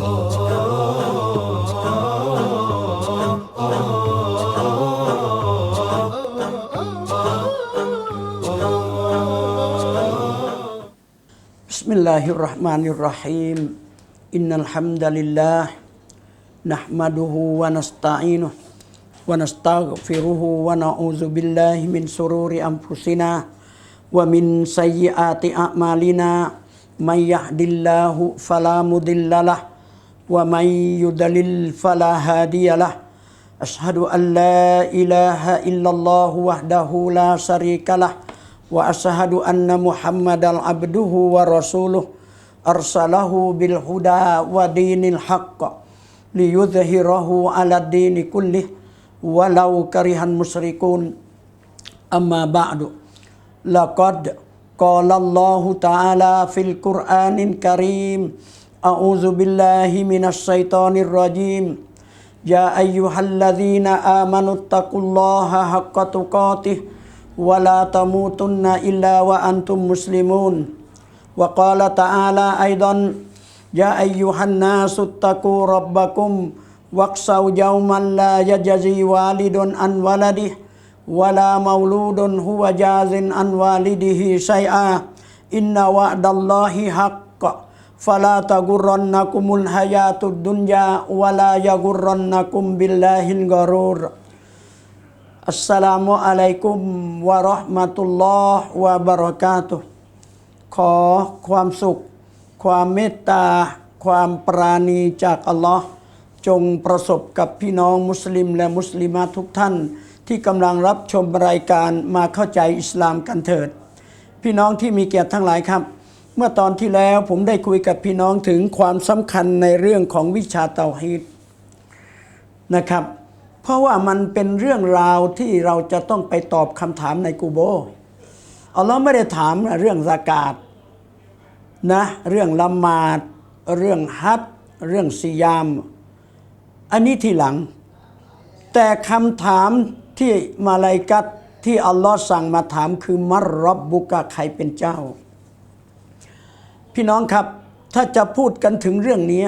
بسم الله الرحمن الرحيم إن الحمد لله نحمده ونستعينه ونستغفره ونعوذ بالله من سرور أنفسنا ومن سيئات أعمالنا من يهد الله فلا مضل له ومن يدلل فلا هادي له أشهد أن لا إله إلا الله وحده لا شريك له وأشهد أن محمدا عبده ورسوله أرسله بالهدى ودين الحق ليظهره على الدين كله ولو كره المشركون أما بعد لقد قال الله تعالى في القرآن الكريم أعوذ بالله من الشيطان الرجيم. يا أيها الذين آمنوا اتقوا الله حق تقاته ولا تموتن إلا وأنتم مسلمون. وقال تعالى أيضا يا أيها الناس اتقوا ربكم واخشوا يوما لا يجزي والد عن ولده ولا مولود هو جاز عن والده شيئا. إن وعد الله حق. فلا تغرنكم الحياة الدنيا ولا يغرنكم بالله الغرور อัสสลามุอะลัยกุมวะเราะห์มะตุลลอฮ์วะบะเราะกาตุฮ์ขอความสุข ความเมตตา ความปราณีจากอัลลอฮ์จงประสบกับพี่น้องมุสลิมและมุสลิมาทุกท่าน ที่กำลังรับชมรายการมาเข้าใจอิสลามกันเถิด พี่น้องที่มีเกียรติทั้งหลายครับ เมื่อตอนที่แล้วผมได้คุยกับพี่น้องถึงความสำคัญในเรื่องของวิชาเตาฮีดนะครับ เพราะว่ามันเป็นเรื่องราวที่เราจะต้องไปตอบคำถามในกูโบอัลลอฮ์ไม่ได้ถามเรื่องสากาศนะเรื่องละหมาด เรื่องฮัดเรื่องซิยาม อันนี้ทีหลัง แต่คำถามที่มาลายกัตที่อัลลอฮ์สั่งมาถามคือมัรรบบุกะใครเป็นเจ้า พี่น้องครับถ้าจะพูดกันถึงเรื่องนี้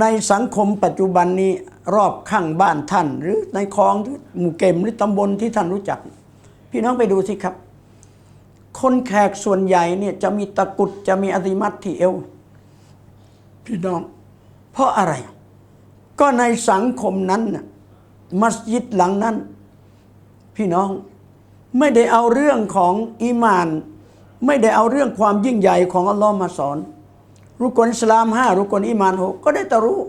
ในสังคมปัจจุบันนี้รอบข้างบ้านท่าน หรือในคลองหรือหมู่เก็มหรือตำบลที่ท่านรู้จัก พี่น้องไปดูสิครับ คนแขกส่วนใหญ่เนี่ยจะมีตะกุดจะมีอธิมัตที่เอว พี่น้อง เพราะอะไร ก็ในสังคมนั้นมัสยิดหลังนั้น พี่น้องไม่ได้เอาเรื่องของอีมาน ไม่ได้เอาเรื่องความยิ่งใหญ่ของอัลลอฮ์มาสอน รุกลอิสลามห้ารุกลอีมานหกก็ได้แต่รู้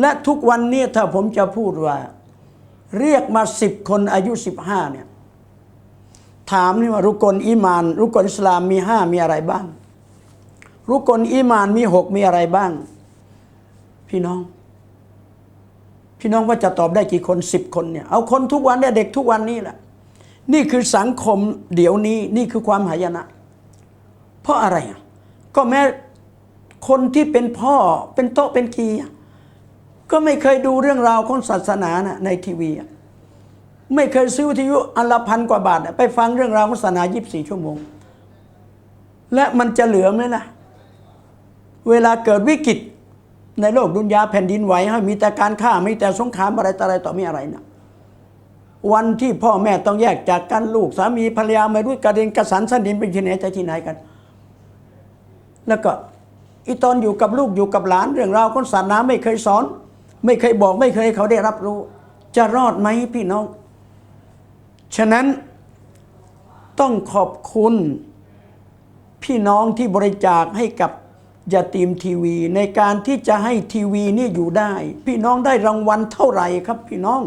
และทุกวันนี้ถ้าผมจะพูดว่า เรียกมาสิบคนอายุสิบห้าเนี่ยถามนี่ว่ารุกลอีมาน รุกลอิสลามมีห้ามีอะไรบ้าง รุกลอีมานมีหกมีอะไรบ้าง พี่น้อง พี่น้องว่าจะตอบได้กี่คนสิบคนเนี่ยเอาคนทุกวันเนี่ยเด็กทุกวันนี้แหละ นี่คือสังคมเดี๋ยวนี้นี่คือความหายนะ เพราะอะไรอะก็แม้คนที่เป็นพ่อเป็นโต๊ะเป็นกีก็ไม่เคยดูเรื่องราวของศาสนานะในทีวีไม่เคยซื้อวิทยุอันละพันกว่าบาท ไปฟังเรื่องราวของศาสนา24ชั่วโมง และมันจะเหลือไหมล่ะ เวลาเกิดวิกฤตในโลกดุนยาแผ่นดินไหวให้มีแต่การฆ่ามีแต่สงครามอะไรต่ออะไรต่อมีอะไรนะ วันที่พ่อแม่ต้องแยกจากกันลูกสามีภรรยาไม่รู้กระเด็นกระสันสันดินเป็นที่ไหนจะที่ไหนกัน แล้วก็อีตอนอยู่กับลูกอยู่กับหลาน เรื่องราวของศาสนาไม่เคยสอน ไม่เคยบอกไม่เคยเขาได้รับรู้ จะรอดไหมพี่น้อง ฉะนั้นต้องขอบคุณพี่น้องที่บริจาคให้กับยาตีมทีวี ในการที่จะให้ทีวีนี่อยู่ได้ พี่น้องได้รางวัลเท่าไหร่ครับพี่น้อง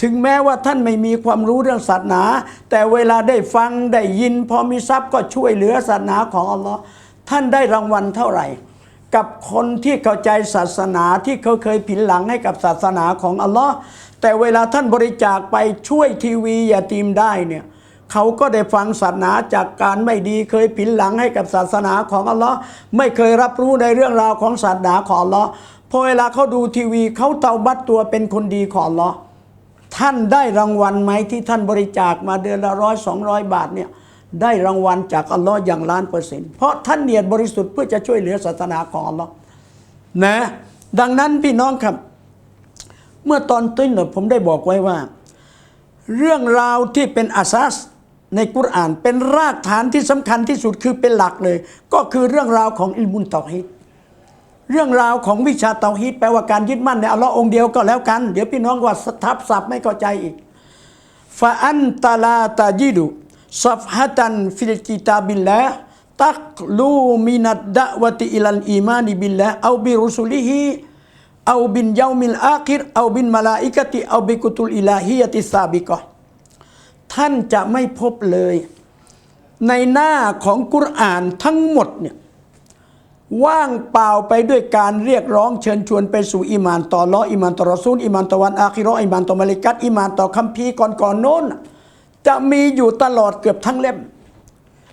ถึงแม้ว่าท่านไม่มีความรู้เรื่องศาสนา แต่เวลาได้ฟังได้ยิน พอมีทรัพย์ก็ช่วยเหลือศาสนาของอัลลอฮ์ท่านได้รางวัลเท่าไหร่ กับคนที่เข้าใจศาสนาที่เขาเคยผินหลังให้กับศาสนาของอัลลอฮ์แต่เวลาท่านบริจาคไปช่วยทีวียาตีมได้เนี่ยเขาก็ได้ฟังศาสนาจากการไม่ดีเคยผินหลังให้กับศาสนาของอัลลอฮ์ไม่เคยรับรู้ในเรื่องราวของศาสนาของอัลลอฮ์พอเวลาเขาดูทีวีเขาเตาบัตตัวเป็นคนดีของอัลลอฮ์ ท่านได้รางวัลไหมที่ท่านบริจาคมาเดือนละร้อยสองร้อยบาทเนี่ยได้รางวัลจากอัลลอฮ์อย่างล้านเปอร์เซ็นต์เพราะท่านเนียดบริสุทธิ์เพื่อจะช่วยเหลือศาสนาของอัลลอฮ์นะดังนั้นพี่น้องครับ เมื่อตอนต้นเนี่ยผมได้บอกไว้ว่า เรื่องราวที่เป็นอาซัสในกุรอานเป็นรากฐานที่สำคัญที่สุดคือเป็นหลักเลย ก็คือเรื่องราวของอิลมุนตาฮิด เรื่องราวของวิชาเตาฮิดแปลว่าการยึดมั่นในอัลลอฮ์องเดียวก็แล้วกัน เดี๋ยวพี่น้องว่าทับศัพท์ไม่เข้าใจอีกฟาอันตาลาตาจิดุซัฟฮะตันฟิลกิตาบิลละตักลูมินัดดะวะติอิลันอีมานิบิลละเอาบิรุสุลิฮิเอาบินยามิลอาคิรเอาบินมาลาอิกติเอาบิกุตุลอิลาฮิยติซาบิกะท่านจะไม่พบเลย ในหน้าของกุรอานทั้งหมดเนี่ย ว่างเปล่าไปด้วยการเรียกร้องเชิญชวนไปสู่อิมานต่อลออิมานต่อรอซูลอิมานต่อวันอาคิราะห์อิมานต่อมาลิกัตอิมานต่อคัมภีร์ก่อนๆโน้นนจะมีอยู่ตลอดเกือบทั้งเล่ม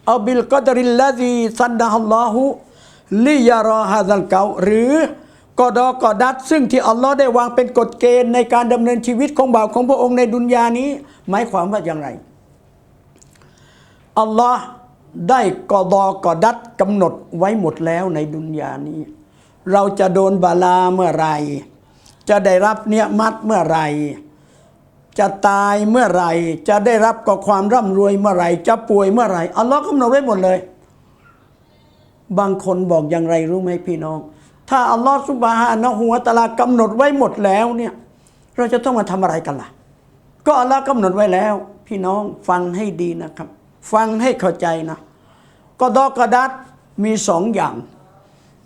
เอาบิลกอดริลลาซีซันดะฮัลลอฮุลิยารอฮาซัลเกาหรือกอดอกอดัดซึ่งที่อัลลอฮ์ได้วางเป็นกฎเกณฑ์ในการดำเนินชีวิตของบ่าวของพระองค์ในดุนยานี้ หมายความว่าอย่างไรอัลลอฮ์ ได้กอดอกอดัดกำหนดไว้หมดแล้วในดุนยานี้ เราจะโดนบาลาเมื่อไร จะได้รับเนียมัดเมื่อไร จะตายเมื่อไร จะได้รับกับความร่ำรวยเมื่อไร จะป่วยเมื่อไรอัลลอฮ์กำหนดไว้หมดเลย บางคนบอกอย่างไรรู้ไหมพี่น้อง ถ้าอัลลอฮ์สุบฮานะฮูวตะอาลากำหนดไว้หมดแล้วเนี่ยเราจะต้องมาทำอะไรกันล่ะ ก็อัลลอฮ์กำหนดไว้แล้ว พี่น้องฟังให้ดีนะครับ ฟังให้เข้าใจนะ กอดอกระดัดมีสองอย่าง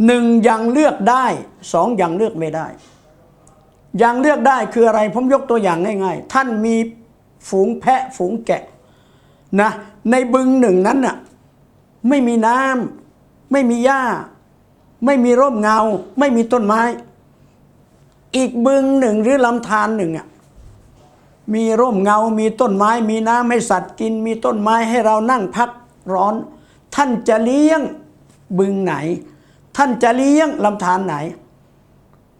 หนึ่งอย่างเลือกได้สองอย่างเลือกไม่ได้ อย่างเลือกได้คืออะไรผมยกตัวอย่างง่าย ๆ ท่านมีฝูงแพะฝูงแกะนะในบึงหนึ่งนั้นน่ะไม่มีน้ำไม่มีหญ้า ไม่มีร่มเงา ไม่มีต้นไม้ อีกบึงหนึ่งหรือลำธารหนึ่งอะมีร่มเงา มีต้นไม้ มีน้ำให้สัตว์กิน มีต้นไม้ให้เรานั่งพักร้อน ท่านจะเลี้ยงบึงไหน ท่านจะเลี้ยงลำธารไหน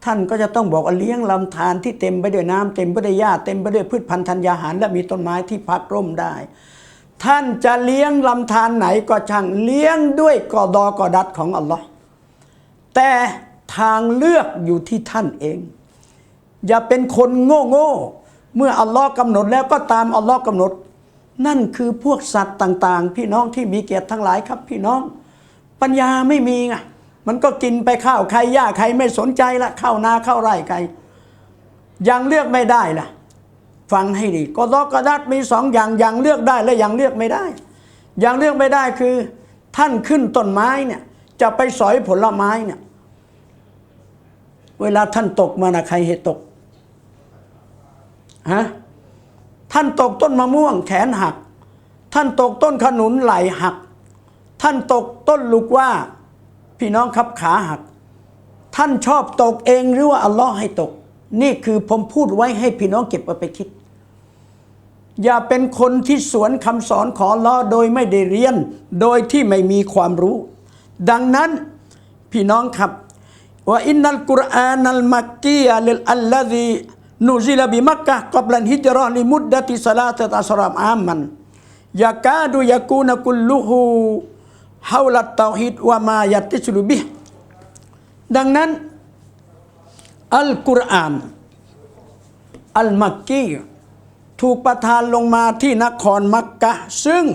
ท่านก็จะต้องบอกว่าเลี้ยงลำธารที่เต็มไปด้วยน้ำเต็มไปด้วยหญ้าเต็มไปด้วยพืชพันธุ์ธัญญาหาร และมีต้นไม้ที่พักร่มได้ ท่านจะเลี้ยงลำธารไหนก็ช่างเลี้ยงด้วยกอดอกอดัดของอัลลอฮ์แต่ทางเลือกอยู่ที่ท่านเอง อย่าเป็นคนโง่โง่เมื่ออัลลอฮ์กำหนดแล้วก็ตามอัลลอฮ์กำหนด นั่นคือพวกสัตว์ต่างๆ พี่น้องที่มีเกียรติทั้งหลายครับ พี่น้อง ปัญญาไม่มีไงมันก็กินไปข้าวใครหญ้าใครไม่สนใจละข้าวนาข้าวไร่ใครยังเลือกไม่ได้ล่ะ ฟังให้ดีกอดกระดัดมีสองอย่างอย่างเลือกได้และอย่างเลือกไม่ได้ อย่างเลือกไม่ได้คือ ท่านขึ้นต้นไม้เนี่ยจะไปสอยผลไม้เนี่ยเวลาท่านตกมานะใครเหตุตกฮะ ท่านตกต้นมะม่วงแขนหัก ท่านตกต้นขนุนไหลหัก ท่านตกต้นลูกว่า พี่น้องครับขาหัก ท่านชอบตกเองหรือว่าอัลลอฮ์ให้ตก นี่คือผมพูดไว้ให้พี่น้องเก็บเอาไปคิด อย่าเป็นคนที่สวนคำสอนของลอโดยไม่ได้เรียน โดยที่ไม่มีความรู้ ดังนั้นพี่น้องครับว่าอินนัลกุรอานัลมักกียะลิลอัลลซี นูซิลบิมักกะกับลันฮิจราห์ลิมุดดะติสลาตะอัสรามอามันยากาดูยากูนกุลลุฮูฮาวลัตเตาฮิดวะมายัติสลุบิฮ์ดังนั้นอัลกุรอานอัลมักกีถูกประทานลงมาที่นครมักกะซึ่ง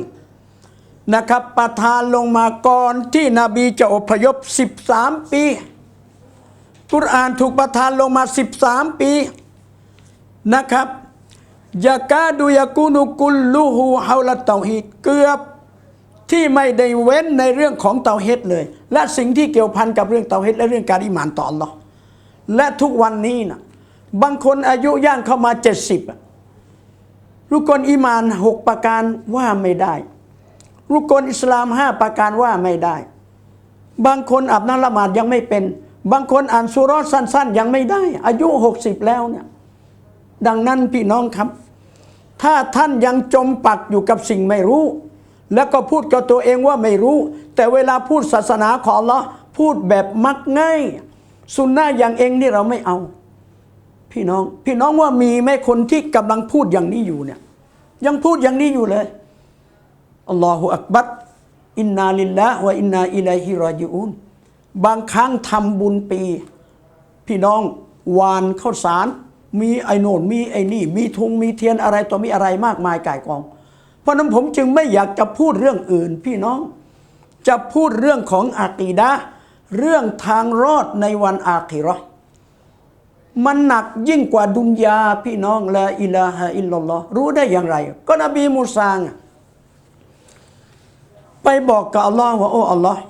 นะครับประทานลงมาก่อนที่นบีจะอพยพ 13 ปี กุรอานถูกประทานลงมา 13 ปี นะครับยากาดูยากูนุกุลลูฮูฮาวลัตเตาฮีดเกือบที่ไม่ได้เว้นในเรื่องของเตาเฮดเลย และสิ่งที่เกี่ยวพันกับเรื่องเตาเฮดและเรื่องการอิหมานต่ออัลลอและทุกวันนี้นะบางคนอายุย่างเข้ามา 70รุกลอิมานหกประการว่าไม่ได้ รุกลอิสลามห้าประการว่าไม่ได้ บางคนอาบน้ำละหมาดยังไม่เป็น บางคนอ่านสุรอสั้น ๆ ยังไม่ได้ อายุ 60 แล้วเนี่ย ดังนั้นพี่น้องครับ ถ้าท่านยังจมปักอยู่กับสิ่งไม่รู้ แล้วก็พูดกับตัวเองว่าไม่รู้ แต่เวลาพูดศาสนาของอัลลอฮ์พูดแบบมักง่ายสุนนะอย่างเองนี่เราไม่เอา พี่น้อง พี่น้องว่ามีไหมคนที่กำลังพูดอย่างนี้อยู่เนี่ย ยังพูดอย่างนี้อยู่เลยอัลลอฮฺอักบัรอินนาลิลละวะอินนาอิลัยฮิรอจิอูนบางครั้งทำบุญปี พี่น้องวานข้าวสาร มีไอโน่นมีไอ้นี่ มีทงมีเทียนอะไรต่อมีอะไรมากมายก่ายกอง เพราะนั้นผมจึงไม่อยากจะพูดเรื่องอื่นพี่น้อง จะพูดเรื่องของอากีดะเรื่องทางรอดในวันอาคิราะห์มันหนักยิ่งกว่าดุนยาพี่น้องละอิลาฮะอิลลัลลอฮ์รู้ได้อย่างไร ก็นบีมูซางไปบอกกับอัลลอฮ์ว่าโอ้อัลลอฮ์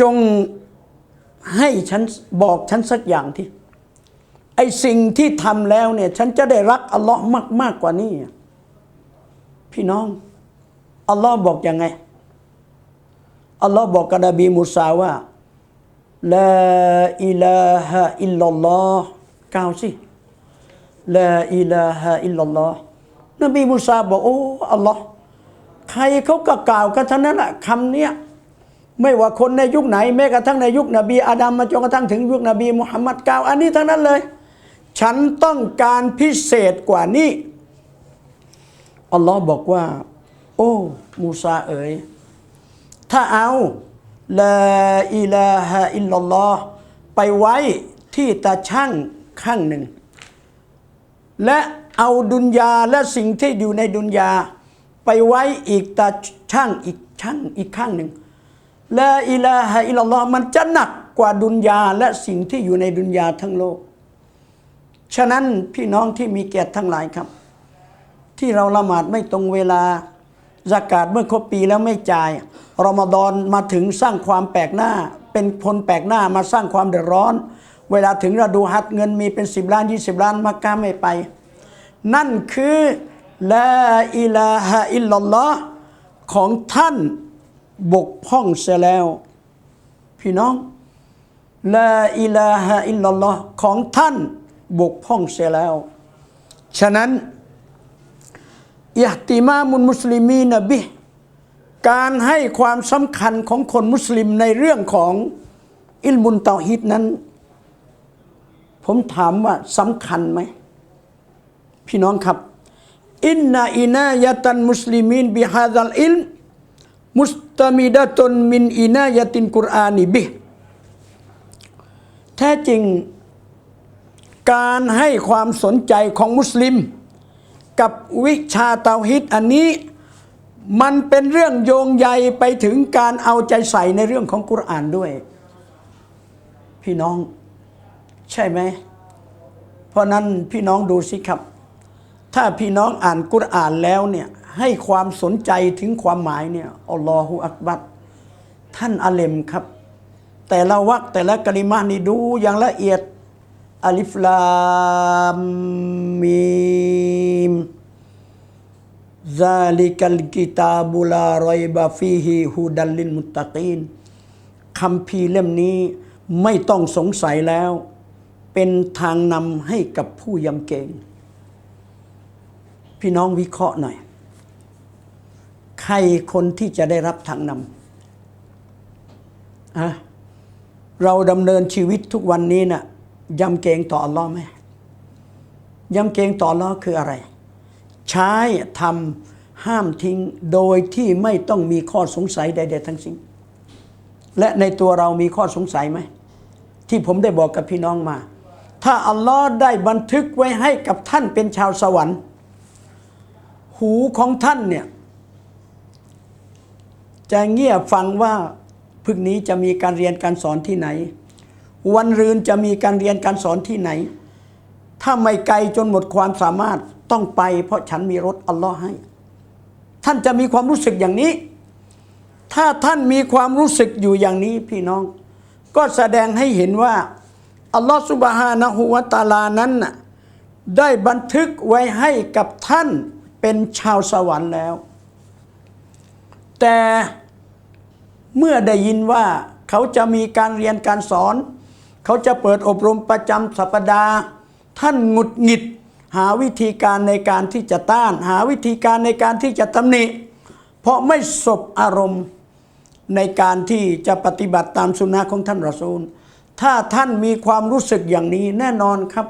จงให้ฉันบอกฉันสักอย่างที่ ไอสิ่งที่ทำแล้วเนี่ย ฉันจะได้รักอัลลอฮ์มากมากกว่านี้ พี่น้อง อัลลอฮ์บอกยังไง อัลลอฮ์บอกกับนบีมูซาว่าลาอิลาฮะอิลลัลลอฮ์กล่าวสิลาอิลาฮะอิลลัลลอฮ์นบีมูซาบอกโอ้อัลลอฮ์ใครเขาก็กล่าวกันทั้งนั้นแหละคำเนี้ยไม่ว่าคนในยุคไหนแม้กระทั่งในยุคนบีอาดัมมาจนกระทั่งถึงยุคนบีมุฮัมมัดกล่าว อันนี้ทั้งนั้นเลย ฉันต้องการพิเศษกว่านี้ อัลลอฮ์บอกว่า โอ้ มูซาเอ๋ย ถ้าเอาลาอิลาฮะอิลลัลลอฮ์ไปไว้ที่ตาช่างข้างหนึ่ง และเอาดุนยาและสิ่งที่อยู่ในดุนยา ไปไว้อีกตาช่างอีกช่างอีกข้างหนึ่งลาอิลาฮะอิลลัลลอฮ์มันจะหนักกว่าดุนยาและสิ่งที่อยู่ในดุนยาทั้งโลก ฉะนั้นพี่น้องที่มีเกียรติทั้งหลายครับ ที่เราละหมาดไม่ตรงเวลาสกาดเมื่อครบปีแล้วไม่จ่ายรอมฎอนมาถึงสร้างความแปลกหน้า เป็นคนแปลกหน้ามาสร้างความเดือดร้อน เวลาถึงฤดูฮัจญ์เงินมีเป็น10ล้าน20ล้านมักกะไม่ไป นั่นคือลาอิลาฮะอิลลัลลอฮ์ของท่านบกพร่องเสียแล้ว พี่น้องลาอิลาฮะอิลลัลลอฮ์ของท่าน บกพร่องเสียแล้ว ฉะนั้นอิหติมามุนมุสลิมีนบิการให้ความสำคัญของคนมุสลิมในเรื่องของอิลมุนเตาฮิดนั้น ผมถามว่าสำคัญไหม พี่น้องครับ อินนาอินายตันมุสลิมีนบิฮาดัลอิลมุสตามิดะตนมินอินายตินกุรอานิบิแท้จริง การให้ความสนใจของมุสลิม กับวิชาเตาฮิดอันนี้มันเป็นเรื่องโยงใยไปถึงการเอาใจใส่ในเรื่องของกุรอานด้วย พี่น้อง ใช่ไหม เพราะนั้นพี่น้องดูสิครับ ถ้าพี่น้องอ่านกุรอานแล้วเนี่ยให้ความสนใจถึงความหมายเนี่ยอัลลอฮฺอักบัดท่านอาเลมครับ แต่ละวักแต่ละกลิมานี่ดูอย่างละเอียด อัลิฟลามมีมซาลิกัลกิตาบุลารอยบาฟีฮีฮูดัลลินมุตตะกีนคำพีเล่มนี้ไม่ต้องสงสัยแล้ว เป็นทางนำให้กับผู้ยำเกรงพี่น้องวิเคราะห์หน่อย ใครคนที่จะได้รับทางนำอะเราดำเนินชีวิตทุกวันนี้นะ่ะ ยำเกรงต่ออัลลอฮ์ไหมยำเกรงต่ออัลลอฮ์คืออะไร ใช้ทำห้ามทิ้งโดยที่ไม่ต้องมีข้อสงสัยใด ๆ ทั้งสิ้นและในตัวเรามีข้อสงสัยไหม ที่ผมได้บอกกับพี่น้องมา ถ้าอัลลอฮ์ได้บันทึกไว้ให้กับท่านเป็นชาวสวรรค์ หูของท่านเนี่ยจะเงียบฟังว่าพึกนี้จะมีการเรียนการสอนที่ไหน วันรืนจะมีการเรียนการสอนที่ไหน ถ้าไม่ไกลจนหมดความสามารถต้องไป เพราะฉันมีรถอัลลอฮ์ให้ ท่านจะมีความรู้สึกอย่างนี้ ถ้าท่านมีความรู้สึกอยู่อย่างนี้พี่น้อง ก็แสดงให้เห็นว่าอัลลอฮ์สุบฮานะฮูวะตาลานั้นน่ะได้บันทึกไว้ให้กับท่านเป็นชาวสวรรค์แล้ว แต่เมื่อได้ยินว่าเขาจะมีการเรียนการสอน เขาจะเปิดอบรมประจำสัปดาห์ ท่านหงุดหงิด หาวิธีการในการที่จะต้าน หาวิธีการในการที่จะตำหนิ เพราะไม่สบอารมณ์ในการที่จะปฏิบัติตามสุนนะของท่านรอซูล ถ้าท่านมีความรู้สึกอย่างนี้แน่นอนครับ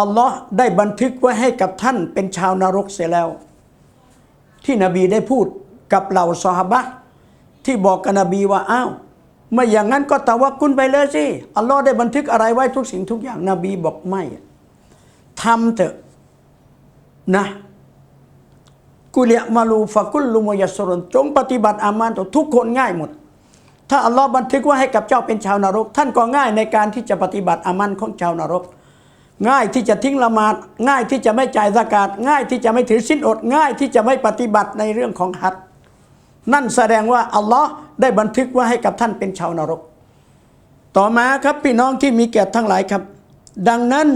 อัลลอฮ์ได้บันทึกไว้ให้กับท่านเป็นชาวนรกเสียแล้ว ที่นบีได้พูดกับเหล่าซอฮาบะที่บอกกับนบีว่าอ้าว ไม่อย่างนั้นก็ตะวักกุลไปเลยสิ อัลลอฮ์ได้บันทึกอะไรไว้ทุกสิ่งทุกอย่างนบีบอกไม่ทำเถอะนะกุลิยมาลูฟะกุลลุมยัสรุนจงปฏิบัติอามันต่อทุกคนง่ายหมด ถ้าอัลลอฮ์บันทึกว่าให้กับเจ้าเป็นชาวนรก ท่านก็ง่ายในการที่จะปฏิบัติอามันของชาวนรก ง่ายที่จะทิ้งละหมาดง่ายที่จะไม่จ่ายสกาดง่ายที่จะไม่ถือสินอดง่ายที่จะไม่ปฏิบัติในเรื่องของฮัจญ์ นั่นแสดงว่าอัลลอฮ์ได้บันทึกว่าให้กับท่านเป็นชาวนรก ต่อมาครับพี่น้องที่มีเกียรติทั้งหลายครับ ดังนั้น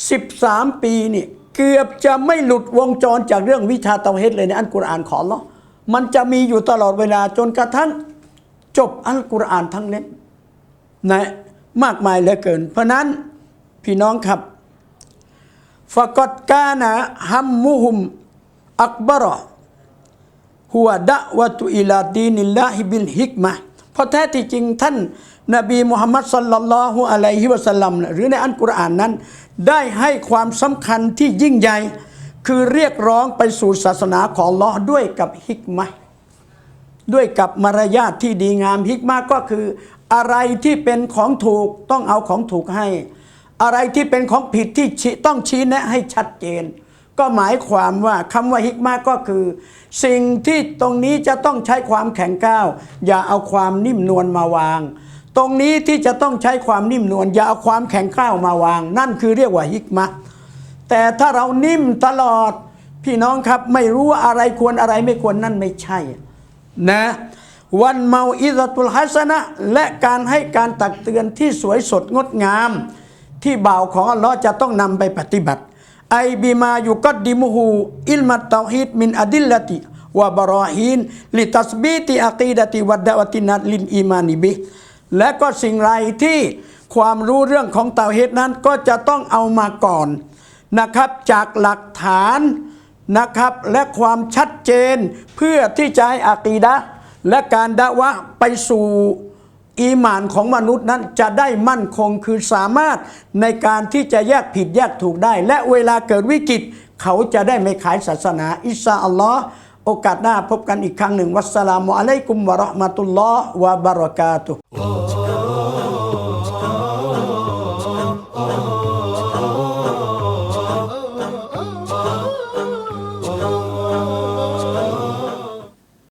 13 ปีนี่เกือบจะไม่หลุดวงจรจากเรื่องวิชาเตาเฮดเลยในอันกุรอานของอัลลอฮ์มันจะมีอยู่ตลอดเวลาจนกระทั่งจบอัลกุรอานทั้งเล่มนะมากมายเหลือเกิน เพราะนั้นพี่น้องครับฟกอดกานะฮัมมุฮุมอักบารอ หัวดะวะตุอิลาดีนิลลาฮิบิลฮิกมะเพราะแท้ที่จริงท่านนบีมุฮัมมัดสัลลัลลอฮุอะลัยฮิวะสัลลัมหรือในอันกุรอานนั้น ได้ให้ความสำคัญที่ยิ่งใหญ่คือเรียกร้องไปสู่ศาสนาของลอด้วยกับฮิกมะด้วยกับมารยาทที่ดีงามฮิกมาก็คือ อะไรที่เป็นของถูกต้องเอาของถูกให้ อะไรที่เป็นของผิดที่ต้องชี้แนะให้ชัดเจน ก็หมายความว่าคำว่าฮิกมาก็คือ สิ่งที่ตรงนี้จะต้องใช้ความแข็งก้าว อย่าเอาความนิ่มนวลมาวาง ตรงนี้ที่จะต้องใช้ความนิ่มนวลอย่าเอาความแข็งก้าวมาวาง นั่นคือเรียกว่าฮิกมาแต่ถ้าเรานิ่มตลอดพี่น้องครับไม่รู้ว่าอะไรควรอะไรไม่ควรนั่นไม่ใช่ นะวันเมาอิซาตุลฮัสนะและการให้การตักเตือนที่สวยสดงดงาม ที่บ่าวของอัลลอฮ์จะต้องนำไปปฏิบัติ ไอบิมายุกัดดิมุฮูอิลมัตเตาฮิดมินอดิลลติวะบารอฮีนลิตัสบีติอะกีดติวัดดะวตินัดลินอีมานิบิและก็สิ่งไรที่ความรู้เรื่องของเตาฮิดนั้นก็จะต้องเอามาก่อนนะครับ จากหลักฐานนะครับ และความชัดเจนเพื่อที่จะให้อากีดะและการดะวะไปสู่ อีหมานของมนุษย์นั้นจะได้มั่นคงคือสามารถในการที่จะแยกผิดแยกถูกได้ และเวลาเกิดวิกฤต เขาจะได้ไม่ขายศาสนาอิสาอัลลอฮ์โอกาสหน้าพบกันอีกครั้งหนึ่งวัสสลามุอะลัยกุมวะเราะห์มะตุลลอฮ์วะบะเราะกาตุฮ์